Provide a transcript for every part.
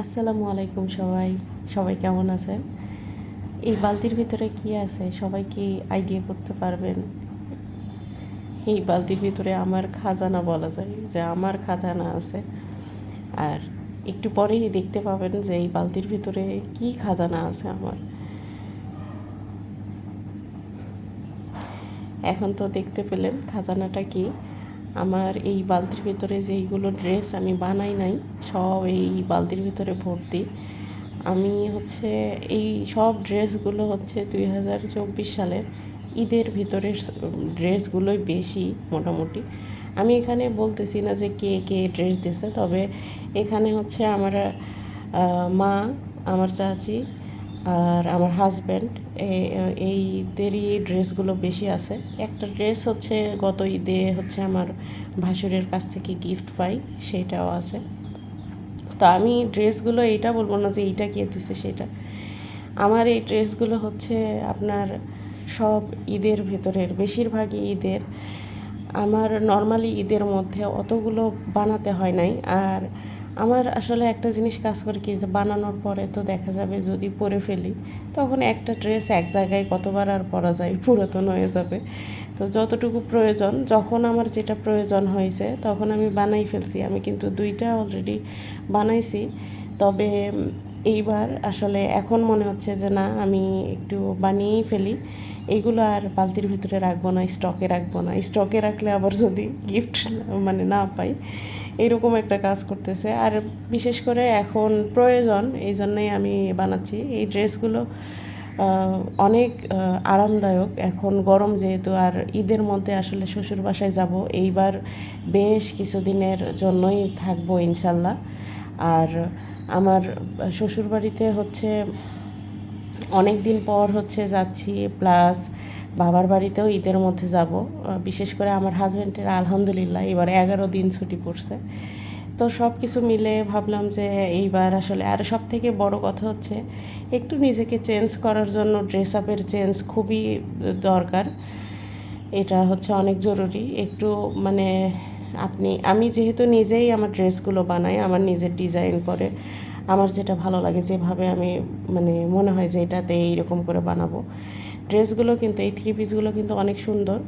আসসালামু আলাইকুম সবাই। সবাই কেমন আছেন? এই বালতির ভিতরে কি আছে? সবাই কি আইডিয়া করতে পারবেন? এই বালতির ভিতরে আমার খাজানা বলা যায় যে আমার খাজানা আছে। আর একটু পরেই দেখতে পাবেন যে এই বালতির ভিতরে কি খাজানা আছে আমার। এখন তো দেখতে পেলেন খাজানাটা কি। আমার এই বালতির ভিতরে যেইগুলো ড্রেস আমি বানাই নাই, সব এই বালতির ভিতরে ভর্তি। আমি হচ্ছে এই সব ড্রেসগুলো হচ্ছে দুই হাজার চব্বিশ সালের ঈদের ভিতরের ড্রেসগুলোই বেশি মোটামুটি। আমি এখানে বলতেছি না যে কে কে ড্রেস দিছে, তবে এখানে হচ্ছে আমার মা, আমার চাচি আর আমার হাজব্যান্ড এই ঈদেরই ড্রেসগুলো বেশি আছে। একটা ড্রেস হচ্ছে গত ঈদে হচ্ছে আমার ভাসুরের কাছ থেকে গিফট পাই, সেটাও আছে। তো আমি ড্রেসগুলো এইটা বলব না যে এইটা কে দিছে সেটা। আমার এই ড্রেসগুলো হচ্ছে আপনার সব ঈদের ভেতরের, বেশিরভাগই ঈদের। আমার নর্মালি ঈদের মধ্যে অতগুলো বানাতে হয় নাই। আর আমার আসলে একটা জিনিস কাজ করে কি, যে বানানোর পরে তো দেখা যাবে যদি পরে ফেলি, তখন একটা ড্রেস এক জায়গায় কতবার আর পরা যায়, পুরাতন হয়ে যাবে। তো যতটুকু প্রয়োজন, যখন আমার যেটা প্রয়োজন হয়েছে, তখন আমি বানাই ফেলছি। আমি কিন্তু দুইটা অলরেডি বানাইছি। তবে এইবার আসলে এখন মনে হচ্ছে যে না, আমি একটু বানিয়েই ফেলি। এইগুলো আর বালতির ভিতরে রাখব না, স্টকে রাখব না। স্টকে রাখলে আবার যদি গিফট মানে না পাই, এরকম একটা কাজ করতেছে। আর বিশেষ করে এখন প্রয়োজন, এই জন্যই আমি বানাচ্ছি। এই ড্রেসগুলো অনেক আরামদায়ক। এখন গরম যেহেতু, আর ঈদের মধ্যে আসলে শ্বশুর বাসায় যাব, এইবার বেশ কিছুদিনের জন্যই থাকব ইনশাল্লাহ। আর আমার শ্বশুরবাড়িতে হচ্ছে অনেক দিন পর হচ্ছে যাচ্ছি প্লাস বাবার বাড়িতেও ঈদের মধ্যে যাব। বিশেষ করে আমার হাজব্যান্ডের আলহামদুলিল্লাহ এবার এগারো দিন ছুটি পড়ছে। তো সব কিছু মিলে ভাবলাম যে এইবার আসলে, আর সব থেকে বড় কথা হচ্ছে একটু নিজেকে চেঞ্জ করার জন্য ড্রেস আপের চেঞ্জ খুবই দরকার। এটা হচ্ছে অনেক জরুরি। একটু মানে আপনি, আমি যেহেতু নিজেই আমার ড্রেসগুলো বানাই, আমার নিজের ডিজাইন করে আমার যেটা ভালো লাগে যেভাবে আমি মানে মনে হয় যে এটাতে এইরকম করে বানাবো। ড্রেসগুলো কিন্তু, এই থ্রি পিসগুলো কিন্তু অনেক সুন্দর।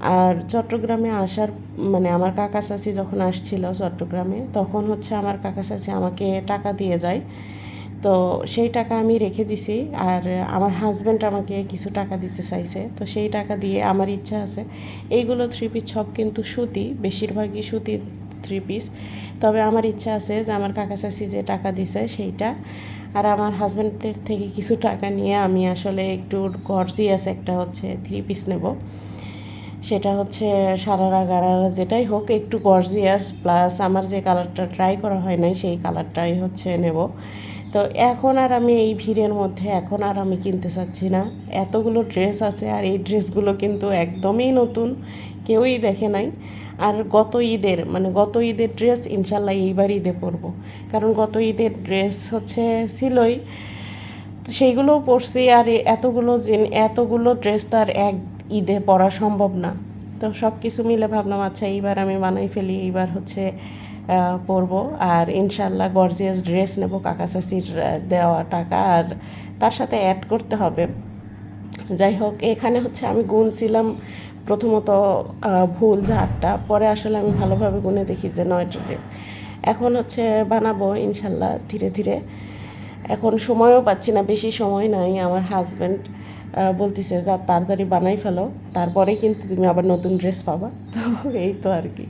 আর চট্টগ্রামে আসার মানে আমার কাকা চাচি যখন আসছিল চট্টগ্রামে, তখন হচ্ছে আমার কাকা চাচি আমাকে টাকা দিয়ে যায়। তো সেই টাকা আমি রেখে দিছি। আর আমার হাজব্যান্ড আমাকে কিছু টাকা দিতে চাইছে। তো সেই টাকা দিয়ে আমার ইচ্ছা আছে, এইগুলো থ্রি পিস সব কিন্তু সুতি, বেশিরভাগই সুতি থ্রি পিস তবে আমার ইচ্ছা আছে যে আমার কাকা চাচি যে টাকা দিছে সেইটা, আর আমার হাজব্যান্ডের থেকে কিছু টাকা নিয়ে আমি আসলে একটু গর্জিয়াস একটা হচ্ছে থ্রি পিস নেব। সেটা হচ্ছে সারারা গারারা যেটাই হোক একটু গর্জিয়াস প্লাস আমার যে কালারটা ট্রাই করা হয় নাই, সেই কালারটাই হচ্ছে নেব। তো এখন আর আমি এই ভিড়ের মধ্যে এখন আর আমি কিনতে চাচ্ছি না। এতগুলো ড্রেস আছে আর এই ড্রেসগুলো কিন্তু একদমই নতুন, কেউই দেখে নাই। আর গত ঈদের মানে গত ঈদের ড্রেস ইনশাল্লাহ এইবার ঈদে পরবো। কারণ গত ঈদের ড্রেস হচ্ছে ছিলই তো সেইগুলোও পরছি আর এতগুলো এতগুলো ড্রেস তো আর এক ঈদে পরা সম্ভব না। তো সব কিছু মিলে ভাবলাম আচ্ছা এইবার আমি বানাই ফেলি, এইবার হচ্ছে পরবো। আর ইনশাল্লাহ গর্জিয়াস ড্রেস নেব কাকা চাষির দেওয়া টাকা। আর তার সাথে অ্যাড করতে হবে। যাই হোক, এখানে হচ্ছে আমি গুনছিলাম প্রথমত ভুল ঝাড়টা। পরে আসলে আমি ভালোভাবে গুনে দেখি যে নয়টা ড্রেস এখন হচ্ছে বানাবো ইনশাল্লাহ ধীরে ধীরে। এখন সময়ও পাচ্ছি না, বেশি সময় নাই। আমার হাজব্যান্ড বলতেছে তাড়াতাড়ি বানাই ফেলো। তারপরে কিন্তু তুমি আবার নতুন ড্রেস পাবা। তো এই তো আর কি।